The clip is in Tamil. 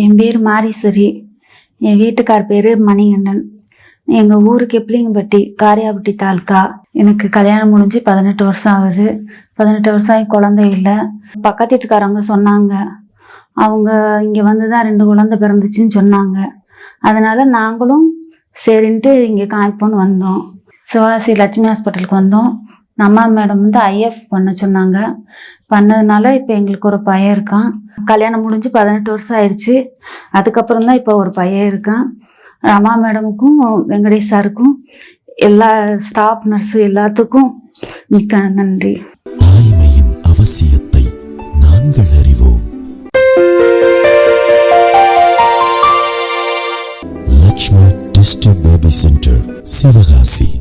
என் பேர் மாரீஸ்வரி என் வீட்டுக்கார் பேர் மணிகண்டன். எங்கள் ஊர் கெப்ளிங்கப்பட்டி காரியாபட்டி தாலுக்கா எனக்கு கல்யாணம் முடிஞ்சு பதினெட்டு வருஷம் ஆகுது. பதினெட்டு வருஷம் ஆகி குழந்தை இல்லை. பக்கத்து வீட்டுக்காரவங்க சொன்னாங்க. அவங்க இங்கே வந்து தான் ரெண்டு குழந்தை பிறந்துச்சுன்னு சொன்னாங்க. அதனால் நாங்களும் சரின்ட்டு இங்கே காமிப்போன்னு வந்தோம். சிவாசி லட்சுமி ஹாஸ்பிட்டலுக்கு வந்தோம். அம்மா மேடம் வந்து ஐஎஃப் பண்ண சொன்னாங்க. பண்ணதுனால இப்போ எங்களுக்கு ஒரு பையன் இருக்கான். கல்யாணம் முடிஞ்சு பதினெட்டு வருஷம் ஆயிடுச்சு. அதுக்கப்புறம் தான் இப்போ ஒரு பையன் இருக்கான். அம்மா மேடமுக்கும் வெங்கடேஷ் சாருக்கும் எல்லா ஸ்டாஃப் நர்ஸு எல்லாத்துக்கும் மிக்க நன்றி. அவசியத்தை நாங்கள் அறிவோம். Lakshmi baby centre Sivakasi.